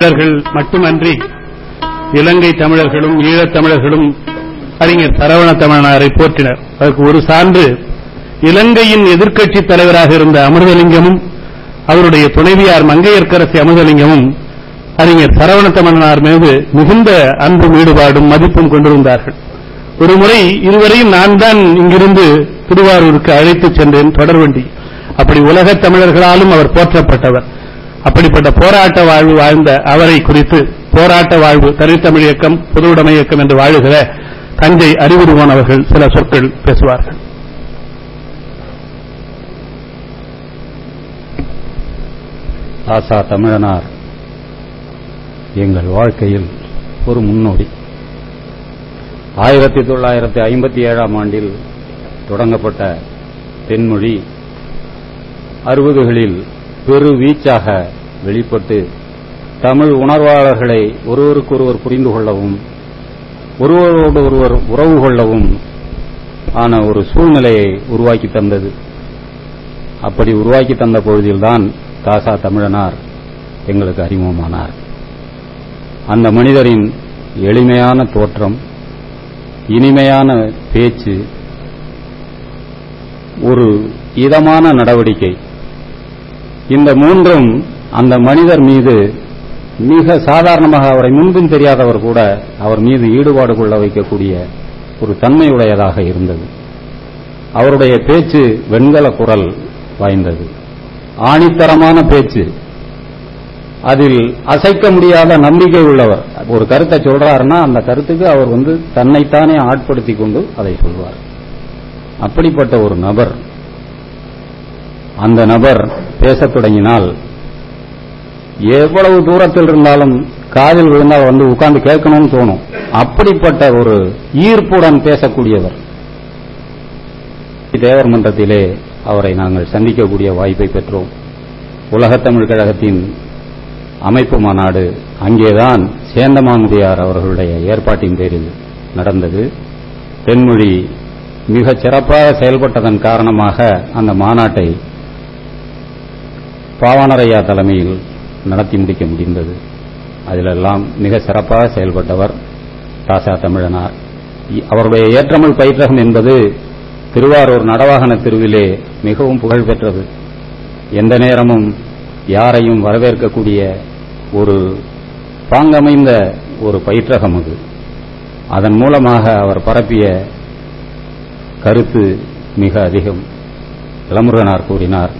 தமிழர்கள் மட்டுமன்றி இலங்கை தமிழர்களும் ஈழத் தமிழர்களும் அறிஞர் சரவண தமிழனாரை போற்றினர். அதற்கு ஒரு சான்று இலங்கையின் எதிர்க்கட்சித் தலைவராக இருந்த அமிர்தலிங்கமும் அவருடைய துணைவியார் மங்கையர்க்கரசி அமிர்தலிங்கமும் அறிஞர் சரவண தமிழனார் மீது மிகுந்த அன்பும் ஈடுபாடும் மதிப்பும் கொண்டிருந்தார்கள். ஒருமுறை இருவரையும் நான் தான் இங்கிருந்து திருவாரூருக்கு அழைத்துச் சென்றேன் தொடர்வண்டி அப்படி உலகத் தமிழர்களாலும் அவர் போற்றப்பட்டவர். அப்படிப்பட்ட போராட்ட வாழ்வு வாழ்ந்த அவரை குறித்து போராட்ட வாழ்வு தனித்தமிழ் இயக்கம் பொதுவுடைமை இயக்கம் என்று வாழுகிற தஞ்சை அறிவுருவான் அவர்கள் சில சொற்கள் பேசுவார்கள். ஆசா தமிழனார் எங்கள் வாழ்க்கையில் ஒரு முன்னோடி. ஆயிரத்தி தொள்ளாயிரத்தி ஐம்பத்தி ஏழாம் ஆண்டில் தொடங்கப்பட்ட தென்மொழி அறுபதுகளில் பெரு வீச்சாக வெளிப்பட்டு தமிழ் உணர்வாளர்களை ஒருவருக்கொருவர் புரிந்து கொள்ளவும் ஒருவரோடு ஒருவர் உறவு கொள்ளவும் ஆன ஒரு சூழ்நிலையை உருவாக்கி தந்தது. அப்படி உருவாக்கி தந்த பொழுதில்தான் காசா தமிழனார் எங்களுக்கு அறிமுகமானார். அந்த மனிதரின் எளிமையான தோற்றம் இனிமையான பேச்சு ஒரு இதமான நடவடிக்கை இந்த மூன்றும் அந்த மனிதர் மீது மிக சாதாரணமாக அவரை முன்பும் தெரியாதவர் கூட அவர் மீது ஈடுபாடு கொள்ள வைக்கக்கூடிய ஒரு தன்மையுடையதாக இருந்தது. அவருடைய பேச்சு வெண்கல குரல் வாய்ந்தது. ஆணித்தரமான பேச்சு. அதில் அசைக்க முடியாத நம்பிக்கை உள்ளவர். ஒரு கருத்தை சொல்றாருன்னா அந்த கருத்துக்கு அவர் வந்து தன்னைத்தானே ஆட்படுத்திக் கொண்டு அதை சொல்வார். அப்படிப்பட்ட ஒரு நபர். அந்த நபர் பேசத் தொடங்கினால் எவ்வளவு தூரத்தில் இருந்தாலும் காதில் விழுந்தால் வந்து உட்கார்ந்து கேட்கணும்னு தோணும். அப்படிப்பட்ட ஒரு ஈர்ப்புடன் பேசக்கூடியவர் தேவர் மன்றத்திலே அவரை நாங்கள் சந்திக்கக்கூடிய வாய்ப்பை பெற்றோம். உலகத்தமிழ் கழகத்தின் அமைப்பு மாநாடு அங்கேதான் சேந்தமாமுதியார் அவர்களுடைய ஏற்பாட்டின் பேரில் நடந்தது. தென்மொழி மிகச் சிறப்பாக செயல்பட்டதன் காரணமாக அந்த மாநாட்டை பாவானரையா தலைமையில் நடத்தி முடிக்க முடிந்தது. அதிலெல்லாம் மிக சிறப்பாக செயல்பட்டவர் தாசா தமிழனார். அவருடைய ஏற்றமிழ் பயிற்றகம் என்பது திருவாரூர் நடவாகன தெருவிலே மிகவும் புகழ் பெற்றது. எந்த நேரமும் யாரையும் வரவேற்கக்கூடிய ஒரு பாங்கமைந்த ஒரு பயிற்றகம் அது. அதன் மூலமாக அவர் பரப்பிய கருத்து மிக அதிகம். இளமுருகனார் கூறினார்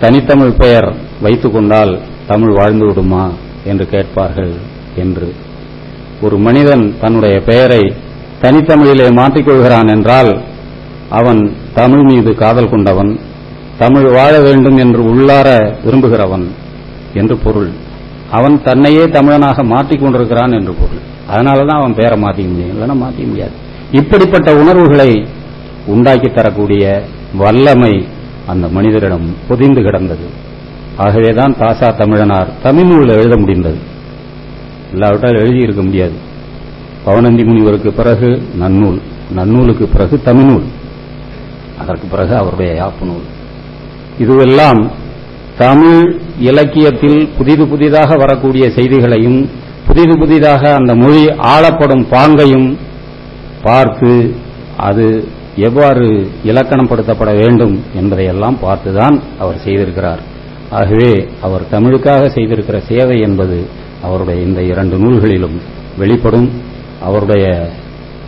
தனித்தமிழ் பெயர் வைத்துக் கொண்டால் தமிழ் வாழ்ந்து விடுமா என்று கேட்பார்கள் என்று. ஒரு மனிதன் தன்னுடைய பெயரை தனித்தமிழிலே மாற்றிக்கொள்கிறான் என்றால் அவன் தமிழ் மீது காதல் கொண்டவன் தமிழ் வாழ வேண்டும் என்று உள்ளார விரும்புகிறவன் என்று பொருள். அவன் தன்னையே தமிழனாக மாற்றிக் கொண்டிருக்கிறான் என்று பொருள். அதனாலதான் அவன் பெயரை மாற்றிக்க முடியும் இல்லைன்னா மாற்றிக்க முடியாது. இப்படிப்பட்ட உணர்வுகளை உண்டாக்கி தரக்கூடிய வல்லமை அந்த மனிதரிடம் பொதிந்து கிடந்தது. ஆகவேதான் தாசா தமிழனார் தமிழ் நூலில் எழுத முடிந்தது. இல்லாவிட்டால் எழுதியிருக்க முடியாது. பவனந்தி முனிவருக்கு பிறகு நன்னூல் நன்னூலுக்கு பிறகு தமிழ்நூல் அதற்கு பிறகு அவருடைய யாப்பு நூல் இதுவெல்லாம் தமிழ் இலக்கியத்தில் புதிது புதிதாக வரக்கூடிய செய்திகளையும் புதிது புதிதாக அந்த மொழி ஆளப்படும் பாங்கையும் பார்த்து அது எவ்வாறு இலக்கணப்படுத்தப்பட வேண்டும் என்பதையெல்லாம் பார்த்துதான் அவர் செய்திருக்கிறார். ஆகவே அவர் தமிழுக்காக செய்திருக்கிற சேவை என்பது அவருடைய இந்த இரண்டு நூல்களிலும் வெளிப்படும். அவருடைய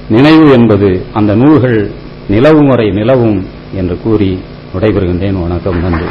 நினைவு என்பது அந்த நூல்கள் நிலவும் வரை நிலவும் என்று கூறி விடைபெறுகின்றேன். வணக்கம் நன்றி.